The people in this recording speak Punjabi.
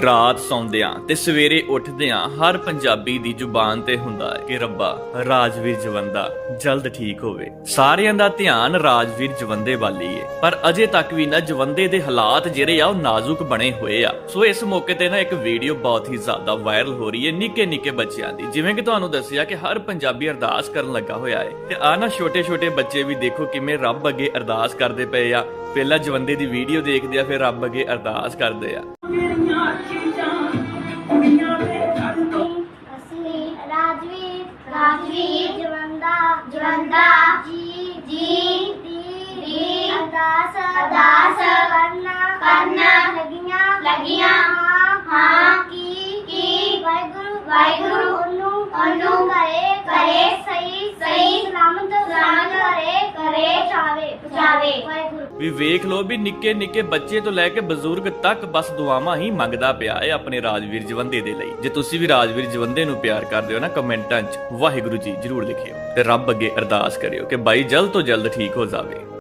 ਰਾਤ ਸੌਂਦਿਆਂ ਤੇ ਸਵੇਰੇ ਉੱਠਦਿਆਂ ਹਰ ਪੰਜਾਬੀ ਦੀ ਜ਼ੁਬਾਨ ਤੇ ਹੁੰਦਾ ਹੈ ਕਿ ਰੱਬਾ, ਰਾਜਵੀਰ ਜਵੰਦਾ, ਜਲਦ ਠੀਕ ਹੋਵੇ। ਸਾਰਿਆਂ ਦਾ ਧਿਆਨ ਰਾਜਵੀਰ ਜਵੰਦੇ ਵਾਲੀ ਏ ਪਰ ਅਜੇ ਤੱਕ ਵੀ ਨਾ ਜਵੰਦੇ ਦੇ ਹਾਲਾਤ ਜਿਹੜੇ ਆ, ਉਹ ਨਾਜ਼ੁਕ ਬਣੇ ਹੋਏ ਆ। ਸੋ ਇਸ ਮੌਕੇ ਤੇ ਨਾ ਇੱਕ ਵੀਡੀਓ ਬਹੁਤ ਹੀ ਜ਼ਿਆਦਾ ਵਾਇਰਲ ਹੋ ਰਹੀ ਹੈ ਨਿੱਕੇ ਨਿੱਕੇ ਬੱਚਿਆਂ ਦੀ। ਜਿਵੇਂ ਕਿ ਤੁਹਾਨੂੰ ਦੱਸਿਆ ਕਿ ਹਰ ਪੰਜਾਬੀ ਅਰਦਾਸ ਕਰਨ ਲੱਗਾ ਹੋਇਆ ਹੈ। ਤੇ ਆ ਨਾ ਛੋਟੇ ਛੋਟੇ ਬੱਚੇ ਵੀ ਦੇਖੋ ਕਿਵੇਂ ਰੱਬ ਅੱਗੇ ਅਰਦਾਸ ਕਰਦੇ ਪਏ ਆ। ਪਹਿਲਾਂ ਜਵੰਦੇ ਦੀ ਵੀਡੀਓ ਦੇਖਦੇ ਆ, ਫਿਰ ਰੱਬ ਅੱਗੇ ਅਰਦਾਸ ਕਰਦੇ ਆ। ਅਸੀਂ ਰਾਜਵੀਰ ਰਾਜਵੀਰ ਜਵੰਦਾ ਜਵੰਦਾ ਜੀ ਜੀ ਪਹੁੰਚਾਵੇ ਵੀ ਵੇਖ ਲੋ ਵੀ ਨਿੱਕੇ ਨਿੱਕੇ ਬੱਚੇ ਤੋਂ ਲੈ ਕੇ ਬਜ਼ੁਰਗ ਤੱਕ ਬਸ ਦੁਆਵਾਂ ਹੀ ਮੰਗਦਾ ਪਿਆ ਹੈ ਆਪਣੇ ਰਾਜਵੀਰ ਜਵੰਦੇ ਦੇ ਲਈ। ਜੇ ਤੁਸੀਂ ਵੀ ਰਾਜਵੀਰ ਜਵੰਦੇ ਨੂੰ ਪਿਆਰ ਕਰਦੇ ਹੋ ਨਾ ਕਮੈਂਟਾਂ 'ਚ, ਵਾਹਿਗੁਰੂ ਜੀ ਜਰੂਰ ਲਿਖਿਓ ਤੇ ਰੱਬ ਅੱਗੇ ਅਰਦਾਸ ਕਰਿਓ ਕਿ ਬਾਈ ਜਲਦ ਤੋਂ ਜਲਦ ਠੀਕ ਹੋ ਜਾਵੇ।